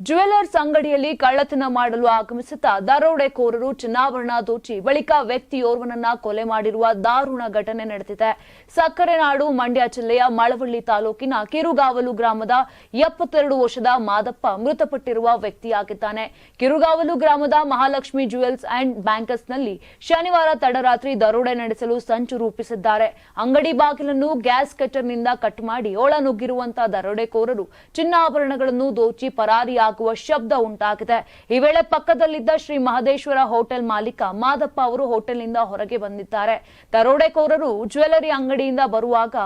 Jewellers ಅಂಗಡಿಯಲ್ಲಿ ಕಳ್ಳತನ ಮಾಡಲು ಆಗಮಿಸುತ್ತಾ ದರೋಡೆಕೋರರು ಚಿನ್ನಾಭರಣ ದೋಚಿ ಬಳಿಕ ವ್ಯಕ್ತಿಯೋರ್ವನನ್ನ ಕೊಲೆ ಮಾಡಿರುವ ದಾರುಣ ಘಟನೆ ನಡೆದಿದೆ. ಸಕ್ಕರೆ ನಾಡು ಮಂಡ್ಯ ಜಿಲ್ಲೆಯ ಮಳವಳ್ಳಿ ತಾಲೂಕಿನ ಕಿರುಗಾವಲು ಗ್ರಾಮದ ಎಪ್ಪತ್ತೆರಡು ವರ್ಷದ ಮಾದಪ್ಪ ಮೃತಪಟ್ಟಿರುವ ವ್ಯಕ್ತಿಯಾಗಿದ್ದಾನೆ. ಕಿರುಗಾವಲು ಗ್ರಾಮದ ಮಹಾಲಕ್ಷ್ಮಿ ಜ್ಯುವೆಲ್ಸ್ ಅಂಡ್ ಬ್ಯಾಂಕರ್ಸ್ನಲ್ಲಿ ಶನಿವಾರ ತಡರಾತ್ರಿ ದರೋಡೆ ನಡೆಸಲು ಸಂಚು ರೂಪಿಸಿದ್ದಾರೆ. ಅಂಗಡಿ ಬಾಗಿಲನ್ನು ಗ್ಯಾಸ್ ಕಟ್ಟರ್ನಿಂದ ಕಟ್ ಮಾಡಿ ಒಳ ನುಗ್ಗಿರುವಂತಹ ದರೋಡೆಕೋರರು ಚಿನ್ನಾಭರಣಗಳನ್ನು ದೋಚಿ ಪರಾರಿಯಾಗುವ ಶಬ್ದ ಉಂಟಾಗಿದೆ. ಈ ವೇಳೆ ಪಕ್ಕದಲ್ಲಿದ್ದ ಶ್ರೀ ಮಹದೇಶ್ವರ ಹೋಟೆಲ್ ಮಾಲೀಕ ಮಾದಪ್ಪ ಅವರು ಹೋಟೆಲ್ನಿಂದ ಹೊರಗೆ ಬಂದಿದ್ದಾರೆ. ದರೋಡೆಕೋರರು ಜ್ಯುವೆಲರಿ ಅಂಗಡಿಯಿಂದ ಬರುವಾಗ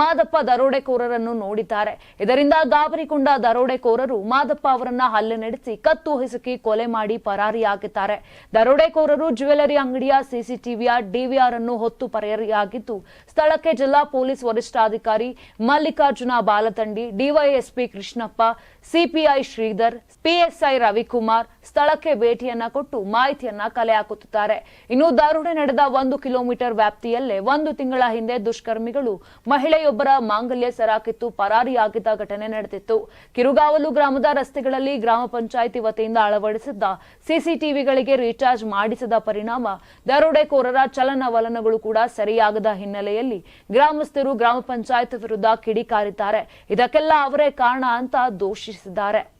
ಮಾದಪ್ಪ ದರೋಡೆಕೋರರನ್ನು ನೋಡಿದ್ದಾರೆ. ಇದರಿಂದ ಗಾಬರಿಗೊಂಡ ದರೋಡೆಕೋರರು ಮಾದಪ್ಪ ಅವರನ್ನ ಹಲ್ಲೆ ನಡೆಸಿ ಕತ್ತು ಹಿಸುಕಿ ಕೊಲೆ ಮಾಡಿ ಪರಾರಿಯಾಗಿದ್ದಾರೆ. ದರೋಡೆಕೋರರು ಜ್ಯುವೆಲರಿ ಅಂಗಡಿಯ ಸಿಸಿಟಿವಿಯ ಡಿವಿಆರ್ ಅನ್ನು ಹೊತ್ತು ಪರಾರಿಯಾಗಿದ್ದು, ಸ್ಥಳಕ್ಕೆ ಜಿಲ್ಲಾ ಪೊಲೀಸ್ ವರಿಷ್ಠಾಧಿಕಾರಿ Mallikarjuna Balatandi, DYSP Krishnappa, CPI Sridhar PSI Ravikumar ಸ್ಥಳಕ್ಕೆ ಭೇಟಿಯನ್ನ ಕೊಟ್ಟು ಮಾಹಿತಿಯನ್ನ ಕಲೆ ಹಾಕುತ್ತಿದ್ದಾರೆ. ಇನ್ನು ದಾರುಣೆ ನಡೆದ ಒಂದು ಕಿಲೋಮೀಟರ್ ವ್ಯಾಪ್ತಿಯಲ್ಲೇ ಒಂದು ತಿಂಗಳ ಹಿಂದೆ ದುಷ್ಕರ್ಮಿಗಳು ಮಹಿಳೆಯೊಬ್ಬರ ಮಾಂಗಲ್ಯ ಸರಾಕಿತ್ತು, ಪರಾರಿಯಾಗಿದ್ದ ಘಟನೆ ನಡೆದಿತ್ತು. ಕಿರುಗಾವಲು ಗ್ರಾಮದ ರಸ್ತೆಗಳಲ್ಲಿ ಗ್ರಾಮ ಪಂಚಾಯಿತಿ ವತಿಯಿಂದ ಅಳವಡಿಸಿದ್ದ ಸಿಸಿಟಿವಿಗಳಿಗೆ ರೀಚಾರ್ಜ್ ಮಾಡಿಸದ ಪರಿಣಾಮ ದರೋಡೆಕೋರರ ಚಲನವಲನಗಳು ಕೂಡ ಸರಿಯಾಗದ ಹಿನ್ನೆಲೆಯಲ್ಲಿ ಗ್ರಾಮಸ್ಥರು ಗ್ರಾಮ ಪಂಚಾಯತ್ ವಿರುದ್ಧ ಕಿಡಿಕಾರಿದ್ದಾರೆ. ಇದಕ್ಕೆಲ್ಲ ಅವರೇ ಕಾರಣ ಅಂತ ದೂಷಿಸಿದ್ದಾರೆ.